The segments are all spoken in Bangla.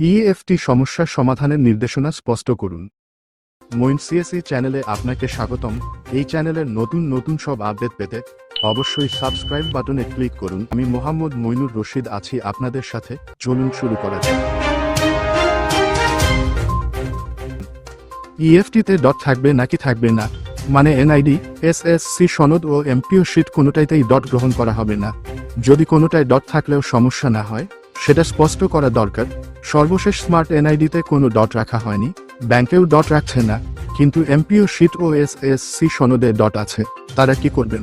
ইএফটি সমস্যার সমাধানের নির্দেশনা স্পষ্ট করুন। মইন সিএসই চ্যানেলে আপনাকে স্বাগতম। এই চ্যানেলের নতুন নতুন সব আপডেট পেতে অবশ্যই সাবস্ক্রাইব বাটনে ক্লিক করুন। আমি মোহাম্মদ মইনুর রশিদ আছি আপনাদের সাথে। চলুন শুরু করা যাক। ইএফটিতে ডট থাকবে নাকি থাকবে না? মানে এনআইডি এসএসসি সনদ ও এমপিও শিট কোনোটাইতেই ডট গ্রহণ করা হবে না। যদি কোনোটায় ডট থাকলেও সমস্যা না হয় সেটা স্পষ্ট করা দরকার। সর্বশেষ স্মার্ট এনআইডিতে কোনো ডট রাখা হয়নি। ব্যাংকেও ডট রাখছে না, কিন্তু এমপিও শিট ও এস এসএসসি সনদে ডট আছে। তারা কি করবেন?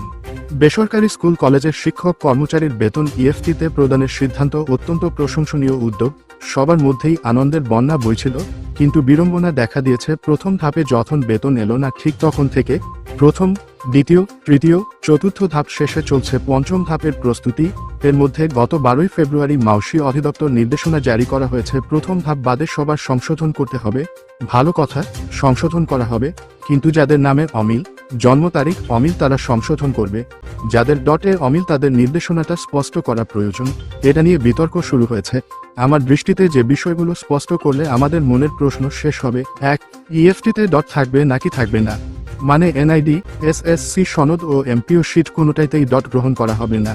বেসরকারি স্কুল কলেজের শিক্ষক কর্মচারীর বেতন ইএফটিতে প্রদানের সিদ্ধান্ত অত্যন্ত প্রশংসনীয় উদ্যোগ। সবার মধ্যেই আনন্দের বন্যা বইছিল, কিন্তু বিড়ম্বনা দেখা দিয়েছে। প্রথম ধাপে যখন বেতন এলো না, ঠিক তখন থেকে প্রথম, দ্বিতীয়, তৃতীয়, চতুর্থ ধাপ শেষে চলছে পঞ্চম ধাপের প্রস্তুতি। এর মধ্যে গত বারোই ফেব্রুয়ারি মাউসি অধিদপ্তর নির্দেশনা জারি করা হয়েছে, প্রথম ধাপ বাদে সবার সংশোধন করতে হবে। ভালো কথা, সংশোধন করা হবে। কিন্তু যাদের নামে অমিল, জন্ম তারিখ অমিল তারা সংশোধন করবে। যাদের ডটে অমিল তাদের নির্দেশনাটা স্পষ্ট করা প্রয়োজন। এটা নিয়ে বিতর্ক শুরু হয়েছে। আমার দৃষ্টিতে যে বিষয়গুলো স্পষ্ট করলে আমাদের মনের প্রশ্ন শেষ হবে। এক ইএফটিতে ডট থাকবে নাকি থাকবে না? মানে এনআইডি এসএসসি সনদ ও এমপিও শিট কোনোটাইতেই ডট গ্রহণ করা হবে না।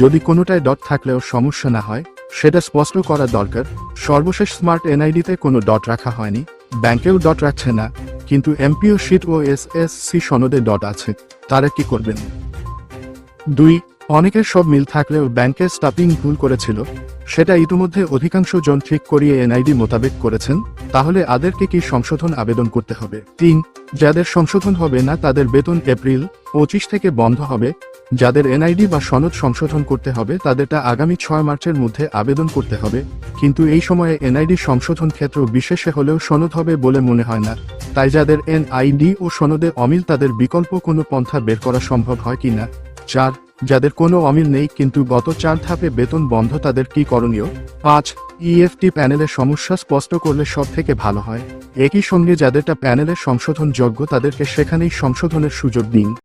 যদি কোনোটায় ডট থাকলেও সমস্যা না হয়, সেটা স্পষ্ট করা দরকার। সর্বশেষ স্মার্ট এনআইডিতে কোনো ডট রাখা হয়নি। ব্যাংকেও ডট রাখছে না, কিন্তু এমপিও শিট ও এসএসসি সনদে ডট আছে। তারা কি করবেন? দুই, অনেকের সব মিল থাকলেও ব্যাংকের স্টাফিং ভুল করেছিল। সেটা ইতিমধ্যে অধিকাংশ জন ঠিক করিয়ে এনআইডি মোতাবেক করেছেন। তাহলে আদেরকে কি সংশোধন আবেদন করতে হবে? তিন, যাদের সংশোধন হবে না তাদের বেতন এপ্রিল পঁচিশ থেকে বন্ধ হবে। যাদের এনআইডি বা সনদ সংশোধন করতে হবে তাদেরটা আগামী ছয় মার্চের মধ্যে আবেদন করতে হবে। কিন্তু এই সময়ে এনআইডি সংশোধন ক্ষেত্র বিশেষে হলেও সনদ হবে বলে মনে হয় না। তাই যাদের এনআইডি ও সনদে অমিল তাদের বিকল্প কোনো পন্থা বের করা সম্ভব হয় কিনা চার, যাদের কোনো অমিল নেই কিন্তু গত চার ধাপে বেতন বন্ধ তাদের কি করণীয়? পাঁচ ইএফটি প্যানেলের সমস্যা স্পষ্ট করলে সব থেকে ভালো হয়। একই সঙ্গে যাদেরটা প্যানেলের সংশোধন যোগ্য তাদেরকে সেখানেই সংশোধনের সুযোগ দিন।